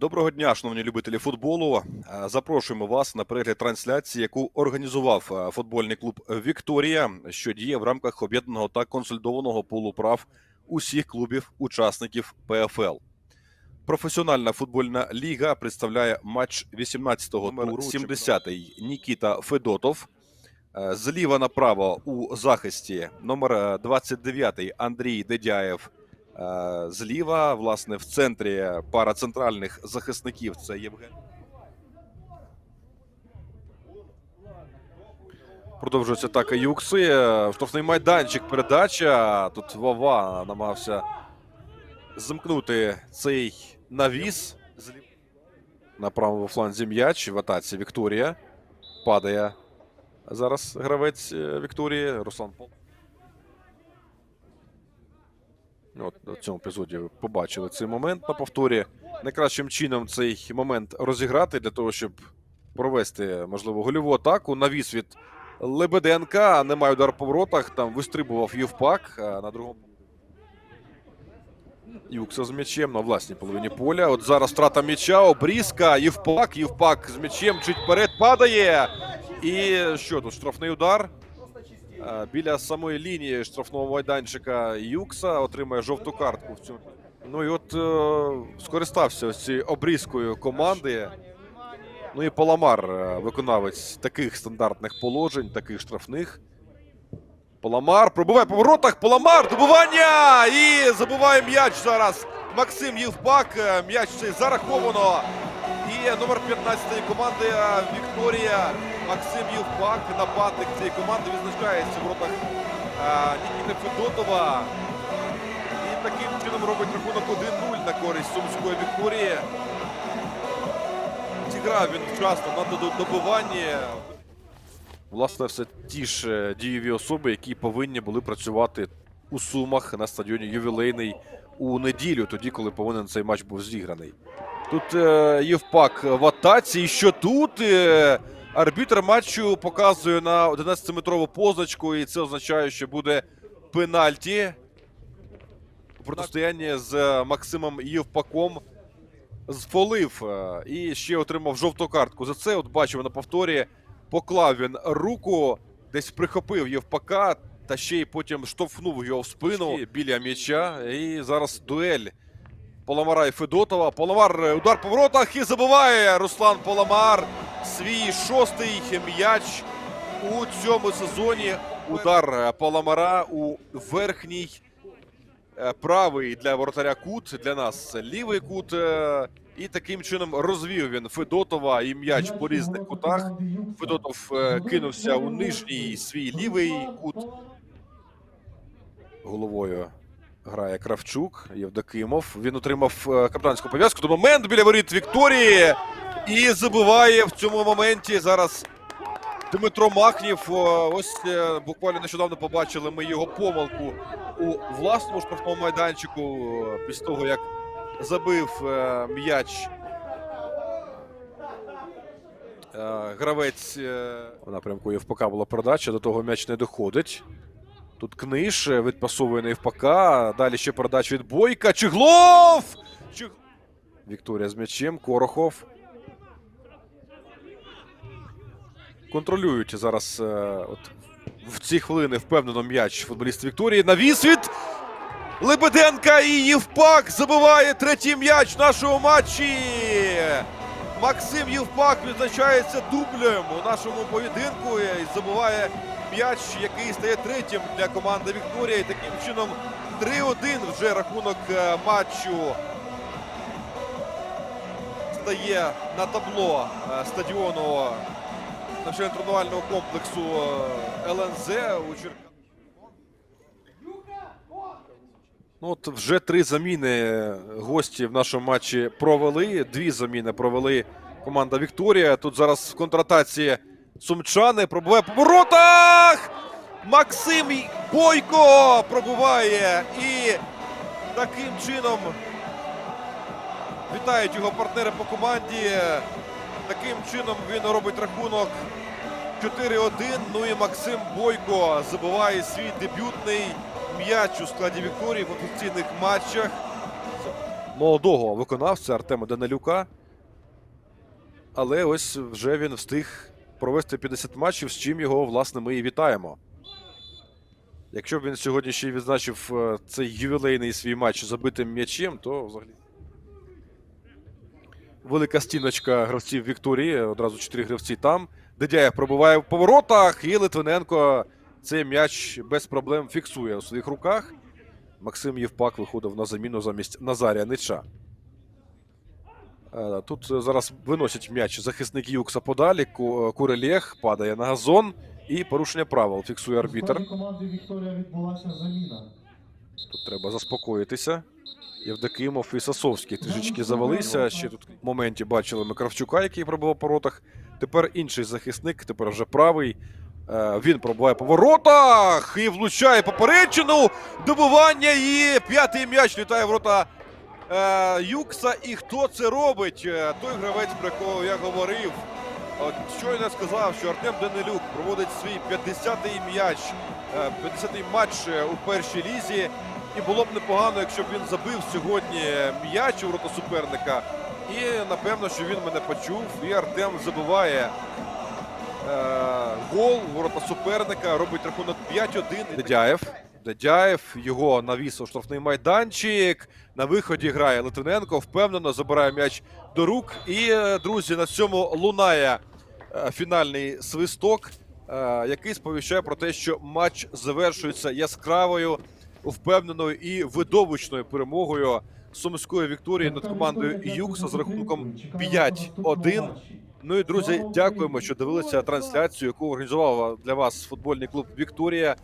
Доброго дня, шановні любителі футболу. Е, Запрошуємо вас на перегляд трансляції, яку організував е, футбольний клуб Вікторія, що діє в рамках об'єднаного та консолідованого пулу прав усіх клубів-учасників ПФЛ. Професіональна футбольна ліга представляє матч 18-го туру 70-й Нікіта Федотов. Е, Зліва направо у захисті номер е, 29-й Андрій Дедяєв. Е, Зліва, власне, в центрі пара центральних захисників це Євген. Продовжується атака Юкси. Е, Штрафний майданчик передача. Тут Вова намагався замкнути цей навіс. На правому фланзі м'яч в атаці Вікторія. Падає зараз гравець е, Вікторії Руслан Пол. От в цьому епізоді ви побачили цей момент на повторі. Найкращим чином цей момент розіграти для того, щоб провести, можливо, гольову атаку. Навіс від Лебеденка. Немає удар по воротах. Там вистрибував Євпак а на другому. Юкса з м'ячем на власній половині поля. От зараз втрата м'яча, обрізка, Євпак. Євпак з м'ячем чуть вперед падає. І що тут? Штрафний удар. Е, Біля самої лінії штрафного майданчика Юкса отримає жовту картку в цьому. Ну і от е, скористався цією обрізкою команди. Ну і Паламар, е, виконавець таких стандартних положень, таких штрафних. Паламар пробиває по воротах. Паламар добивання! І забиває м'яч зараз. Максим Євпак. Е, М'яч цей зараховано. І номер 15 команди Вікторія Максим Євпак, нападник цієї команди, відзначається в воротах е, Федотова. І таким чином робить рахунок 1-0 на користь Сумської Вікторії. Зіграв він вчасно на добиванні. Власне, все ті ж е, дієві особи, які повинні були працювати у Сумах на стадіоні ювілейний у неділю, тоді, коли повинен цей матч був зіграний. Тут е, Євпак в атаці. І що тут? Арбітр матчу показує на 11-метрову позначку, і це означає, що буде пенальті. У протистоянні з Максимом Євпаком зфолив е, і ще отримав жовту картку. За це, от бачимо на повторі, поклав він руку, десь прихопив Євпака, та ще й потім штовхнув його в спину біля м'яча. І зараз дуель Паламара і Федотова. Паламар е, удар по воротах і забиває Руслан Паламар свій шостий м'яч у цьому сезоні. Удар Паламара у верхній е, правий для воротаря кут. Для нас лівий кут. е, І таким чином розвів він Федотова і м'яч по різних кутах. Федотов е, кинувся у нижній свій лівий кут. Головою грає Кравчук, Євдокимов. Він отримав капітанську пов'язку. До момент біля воріт Вікторії. І забиває в цьому моменті зараз Дмитро Махнів. Ось е, буквально нещодавно побачили ми його помилку у власному штрафному майданчику е, після того, як забив е, м'яч. Гравець в напрямку Євпака була передача, до того м'яч не доходить. Тут книж відпасовує на Євпака. Далі ще передача від Бойка. Чиглов! Чиг... Вікторія з м'ячем. Корохов. Контролюють зараз е, от, в ці хвилини впевнено м'яч футболіст Вікторії. Навіс від Лебеденка і Євпак забиває третій м'яч в нашому матчі. Максим Євпак відзначається дублем у нашому поєдинку і забиває м'яч, який стає третім для команди Вікторія. І таким чином 3-1 вже рахунок е, матчу стає на табло е, стадіону навчально-тренувального комплексу е, ЛНЗ у. Ну, от вже три заміни гості в нашому матчі провели. Дві заміни провели команда Вікторія. Тут зараз в контратації сумчани пробиває по воротах. Максим Бойко пробиває і таким чином вітають його партнери по команді. Таким чином він робить рахунок 4-1. Ну і Максим Бойко забиває свій дебютний м'яч у складі Вікторії в офіційних матчах. молодого виконавця Артема Данилюка. Але ось вже він встиг провести 50 матчів, з чим його, власне, ми і вітаємо. Якщо б він сьогодні ще й відзначив е, цей ювілейний свій матч забитим м'ячем, то взагалі. Велика стіночка гравців Вікторії. Одразу чотири гравці там. Дедяєв пробуває в поворотах, і Литвиненко цей м'яч без проблем фіксує у своїх руках. Максим Євпак виходив на заміну замість Назарія Нича. Е, Тут е, зараз виносять м'яч захисник Юкса подалі. Ку- Курелєх падає на газон і порушення правил фіксує арбітр. Тут треба заспокоїтися. Євдокимов і Сасовський трішечки завалися. Ще тут в моменті бачили ми Кравчука, який пробував по воротах. Тепер інший захисник, тепер вже правий. Е, Він пробуває по воротах і влучає поперечину. Добування і п'ятий м'яч літає в ворота е, Юкса. І хто це робить? Е, Той гравець, про якого я говорив. От щойно сказав, що Артем Данилюк проводить свій 50-й м'яч, е, 50-й матч у першій лізі. І було б непогано, якщо б він забив сьогодні м'яч у ворота суперника. І напевно, що він мене почув. І Артем забиває е, гол у ворота суперника, робить рахунок 5-1. Дедяєв. Дедяєв його навіс у штрафний майданчик. На виході грає Литвиненко, впевнено забирає м'яч до рук. І, е, друзі, на цьому лунає е, фінальний свисток, е, який сповіщає про те, що матч завершується яскравою, впевненою і видовищною перемогою сумської Вікторії над командою Юкса з рахунком 5-1. Ну і друзі, дякуємо, що дивилися трансляцію, яку організував для вас футбольний клуб Вікторія.